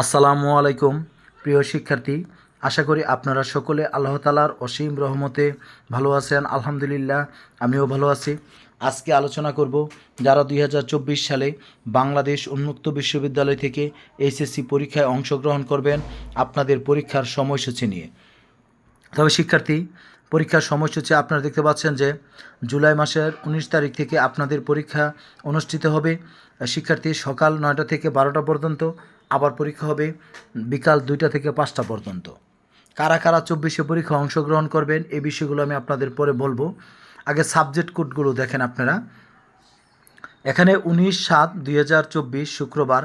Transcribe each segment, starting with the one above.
আসসালামু আলাইকুম, প্রিয় শিক্ষার্থী। আশা করি আপনারা সকলে আল্লাহ তালার অসীম রহমতে ভালো আছেন। আলহামদুলিল্লাহ, আমিও ভালো আছি। আজকে আলোচনা করব যারা দুই হাজার চব্বিশ সালে বাংলাদেশ উন্মুক্ত বিশ্ববিদ্যালয় থেকে এইচএসসি পরীক্ষায় অংশগ্রহণ করবেন, আপনাদের পরীক্ষার সময়সূচি নিয়ে। তবে শিক্ষার্থী, পরীক্ষার সময়সূচি আপনারা দেখতে পাচ্ছেন যে জুলাই মাসের উনিশ তারিখ থেকে আপনাদের পরীক্ষা অনুষ্ঠিত হবে। শিক্ষার্থী, সকাল নয়টা থেকে বারোটা পর্যন্ত আবার পরীক্ষা হবে বিকাল দুইটা থেকে পাঁচটা পর্যন্ত। কারা কারা চব্বিশে পরীক্ষা অংশগ্রহণ করবেন, এই বিষয়গুলো আমি আপনাদের পরে বলব। আগে সাবজেক্ট কোডগুলো দেখেন আপনারা। এখানে উনিশ সাত দুই শুক্রবার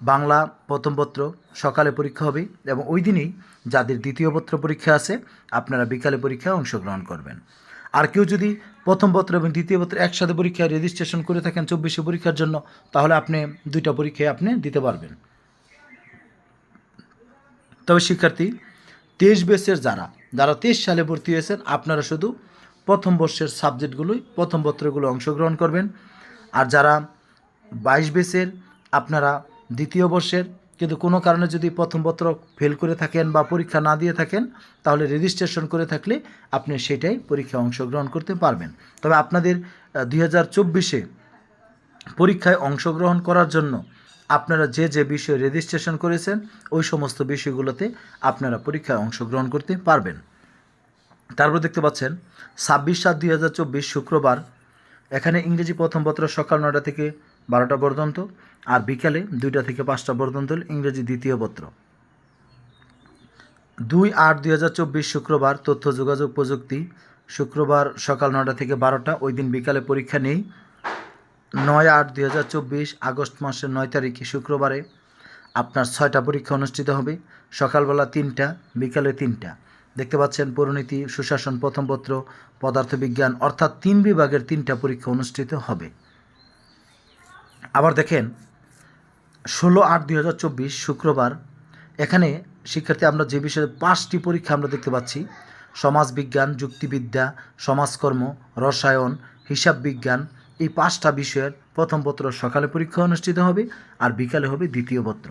বাংলা প্রথম পত্র সকালে পরীক্ষা হবে এবং ওই দিনই যাদের দ্বিতীয় পত্র পরীক্ষা আছে, আপনারা বিকালে পরীক্ষায় অংশগ্রহণ করবেন। আর কেউ যদি প্রথম পত্র এবং দ্বিতীয় পত্র একসাথে পরীক্ষায় রেজিস্ট্রেশন করে থাকেন চব্বিশে পরীক্ষার জন্য, তাহলে আপনি দুইটা পরীক্ষায় আপনি দিতে পারবেন। তবে শিক্ষার্থী, তেইশ বেসের যারা যারা তেইশ সালে ভর্তি হয়েছেন, আপনারা শুধু প্রথম বর্ষের সাবজেক্টগুলোই, প্রথম পত্রগুলো অংশগ্রহণ করবেন। আর যারা বাইশ বেসের আপনারা দ্বিতীয় বর্ষের, কিন্তু কোনো কারণে যদি প্রথম পত্র ফেল করে থাকেন বা পরীক্ষা না দিয়ে থাকেন, তাহলে রেজিস্ট্রেশন করে থাকলে আপনি সেটাই পরীক্ষায় অংশগ্রহণ করতে পারবেন। তবে আপনাদের দুই হাজার চব্বিশে পরীক্ষায় অংশগ্রহণ করার জন্য আপনারা যে যে বিষয়ে রেজিস্ট্রেশন করেছেন, ওই সমস্ত বিষয়গুলোতে আপনারা পরীক্ষায় অংশগ্রহণ করতে পারবেন। তারপর দেখতে পাচ্ছেন, ছাব্বিশ সাত দুই হাজার চব্বিশ শুক্রবার, এখানে ইংরেজি প্রথম পত্র সকাল নয়টা থেকে বারোটা পর্যন্ত আর বিকালে দুইটা থেকে পাঁচটা পর্যন্ত ইংরেজি দ্বিতীয় পত্র। দুই আট দুই হাজার চব্বিশ শুক্রবার তথ্য, যোগাযোগ প্রযুক্তি, শুক্রবার সকাল নয়টা থেকে বারোটা, ওই দিন বিকালে পরীক্ষা নেই। নয় আট দুই হাজার চব্বিশ আগস্ট মাসের নয় তারিখে শুক্রবারে আপনার ছয়টা পরীক্ষা অনুষ্ঠিত হবে। সকালবেলা তিনটা, বিকালে তিনটা। দেখতে পাচ্ছেন পরিণীতি, সুশাসন, প্রথম পত্র, পদার্থবিজ্ঞান, অর্থাৎ তিন বিভাগের তিনটা পরীক্ষা অনুষ্ঠিত হবে। আবার দেখেন, ষোলো আট দুই হাজার চব্বিশ শুক্রবার, এখানে শিক্ষার্থী আমরা যে বিষয়ে পাঁচটি পরীক্ষা আমরা দেখতে পাচ্ছি, সমাজবিজ্ঞান, যুক্তিবিদ্যা, সমাজকর্ম, রসায়ন হিসাব বিজ্ঞান এই পাঁচটা বিষয়ের প্রথম পত্র সকালে পরীক্ষা অনুষ্ঠিত হবে আর বিকালে হবে দ্বিতীয় পত্র।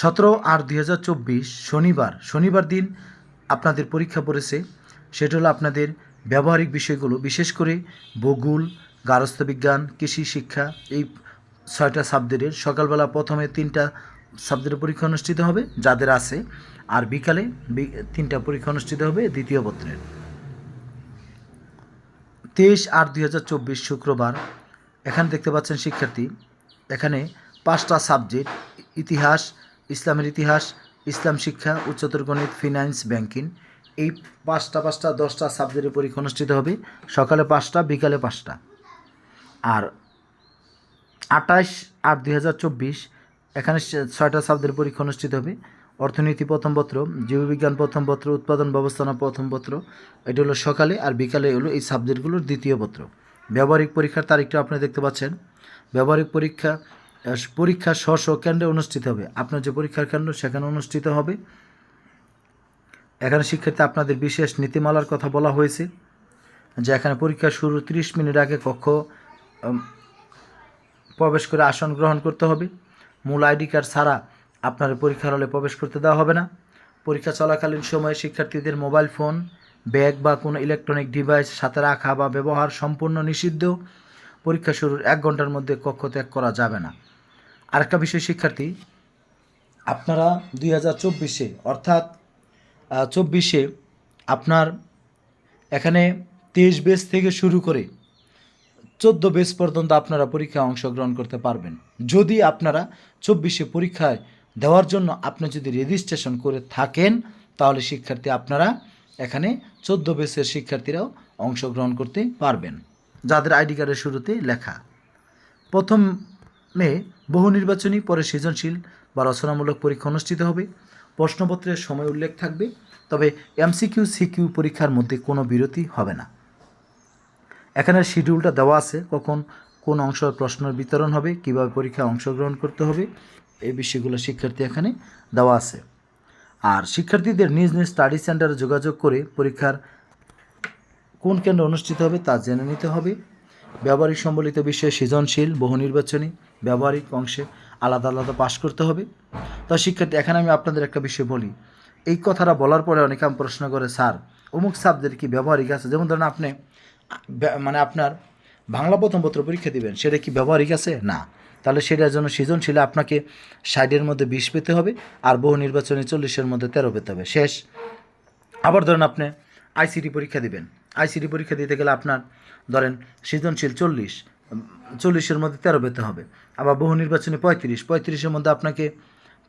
সতেরো আট দুই শনিবার শনিবার দিন আপনাদের পরীক্ষা পড়েছে। সেটা হলো আপনাদের ব্যবহারিক বিষয়গুলো, বিশেষ করে ভূগোল গার্হস্থ্য বিজ্ঞান, কৃষি শিক্ষা, এই ছয়টা সাবজেক্টের সকালবেলা প্রথমে তিনটা সাবজেক্টের পরীক্ষা অনুষ্ঠিত হবে, যাদের আছে। আর বিকালে তিনটা পরীক্ষা অনুষ্ঠিত হবে দ্বিতীয় পত্রের। তেইশ আট দুই শুক্রবার এখানে দেখতে পাচ্ছেন শিক্ষার্থী। এখানে পাঁচটা সাবজেক্ট, ইতিহাস, ইসলামের ইতিহাস, ইসলাম শিক্ষা, উচ্চতর গণিত, ফিনান্স, ব্যাংকিং। এই পাঁচটা পাঁচটা, দশটা সাবজেক্টের পরীক্ষা অনুষ্ঠিত হবে সকালে পাঁচটা, বিকালে পাঁচটা। আর আঠাশ আট দুই এখানে ছয়টা সাবজেক্টের পরীক্ষা অনুষ্ঠিত হবে অর্থনীতি প্রথম পত্র, জীববিজ্ঞান প্রথম পত্র, উৎপাদন ব্যবস্থাপনা প্রথম পত্র, এটা হলো সকালে আর বিকালে হলো এই সাবজেক্টগুলোর দ্বিতীয় পত্র। ব্যবহারিক পরীক্ষার তারিখটা আপনি দেখতে পাচ্ছেন। ব্যবহারিক পরীক্ষা পরীক্ষা স্ব স্ব কেন্দ্রে অনুষ্ঠিত হবে। আপনার যে পরীক্ষার কেন্দ্র, সেখানে অনুষ্ঠিত হবে। এখানে শিক্ষার্থী আপনাদের বিশেষ নীতিমালার কথা বলা হয়েছে, যে এখানে পরীক্ষা শুরু তিরিশ মিনিট আগে কক্ষ প্রবেশ করে আসন গ্রহণ করতে হবে। মূল আইডি কার্ড ছাড়া আপনার পরীক্ষার হলে প্রবেশ করতে দেওয়া হবে না। পরীক্ষা চলাকালীন সময়ে শিক্ষার্থীদের মোবাইল ফোন, ব্যাগ বা কোনো ইলেকট্রনিক ডিভাইস সাথে রাখা বা ব্যবহার সম্পূর্ণ নিষিদ্ধ। পরীক্ষা শুরুর এক ঘণ্টার মধ্যে কক্ষ ত্যাগ করা যাবে না। আরেকটা বিষয়, শিক্ষার্থী, আপনারা দুই হাজার চব্বিশে, অর্থাৎ চব্বিশে আপনার এখানে তেইশ বেস থেকে শুরু করে চোদ্দ বেস পর্যন্ত আপনারা পরীক্ষায় অংশগ্রহণ করতে পারবেন। যদি আপনারা চব্বিশে পরীক্ষায় দেওয়ার জন্য আপনি যদি রেজিস্ট্রেশন করে থাকেন, তাহলে শিক্ষার্থী আপনারা এখানে চোদ্দ বেসের শিক্ষার্থীরাও অংশগ্রহণ করতে পারবেন। যাদের আইডি কার্ডের শুরুতে লেখা। প্রথমে বহু নির্বাচনী, পরে সৃজনশীল বা রচনামূলক পরীক্ষা অনুষ্ঠিত হবে। প্রশ্নপত্রের সময় উল্লেখ থাকবে, তবে এমসিকিউ, সিকিউ পরীক্ষার মধ্যে কোনো বিরতি হবে না। এখানে শিডিউলটা দেওয়া আছে, কখন কোন অংশ প্রশ্নের বিতরণ হবে, কীভাবে পরীক্ষায় অংশগ্রহণ করতে হবে। এই বিষয়গুলো শিক্ষার্থী এখানে দেওয়া আছে। আর শিক্ষার্থীদের নিজ নিজ স্টাডি সেন্টারে যোগাযোগ করে পরীক্ষার কোন কেন্দ্র অনুষ্ঠিত হবে তা জেনে নিতে হবে। ব্যবহারিক সম্বলিত বিষয়ে সৃজনশীল, বহু নির্বাচনী, ব্যবহারিক অংশে আলাদা আলাদা পাশ করতে হবে। তো শিক্ষার্থী, এখানে আমি আপনাদের একটা বিষয় বলি। এই কথাটা বলার পরে অনেকে আমি প্রশ্ন করে, স্যার, অমুক সাবজেক্ট কি ব্যবহারিক আছে? যেমন ধরেন আপনি মানে আপনার বাংলা প্রথম পত্র পরীক্ষা দিবেন, সেটা কি ব্যবহারিক আছে? না। তাহলে সেটার জন্য সৃজনশীল আপনাকে ষাটের মধ্যে বিশ পেতে হবে আর বহু নির্বাচনে চল্লিশের মধ্যে তেরো পেতে হবে। শেষ। আবার ধরেন আপনি আইসিটি পরীক্ষা দিবেন। আইসিটি পরীক্ষা দিতে গেলে আপনার ধরেন সৃজনশীল চল্লিশ, চল্লিশের মধ্যে তেরো পেতে হবে। আবার বহু নির্বাচনে পঁয়ত্রিশ, পঁয়ত্রিশের মধ্যে আপনাকে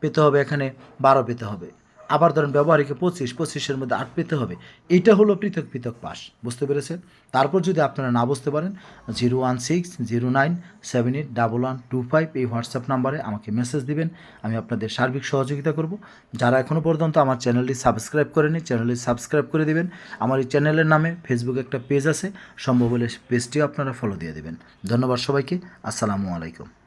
পেতে হবে এখানে বারো পেতে হবে। আবার ধরেন ব্যবহারিকে পঁচিশ, পঁচিশের মধ্যে আট পেতে হবে। এটা হলো পৃথক পৃথক পাস। বুঝতে পেরেছেন? তারপর যদি আপনারা না বুঝতে পারেন, zero one six, zero nine, seven eight, double one, two five এই হোয়াটসঅ্যাপ নাম্বারে আমাকে মেসেজ দিবেন। আমি আপনাদের সার্বিক সহযোগিতা করব। যারা এখনও পর্যন্ত আমার চ্যানেলটি সাবস্ক্রাইব করেনি চ্যানেলটি সাবস্ক্রাইব করে দিবেন। আমার এই চ্যানেলের নামে ফেসবুকে একটা পেজ আছে, সম্ভব হলে পেজটিও আপনারা ফলো দিয়ে দেবেন। ধন্যবাদ সবাইকে। আসসালামু আলাইকুম।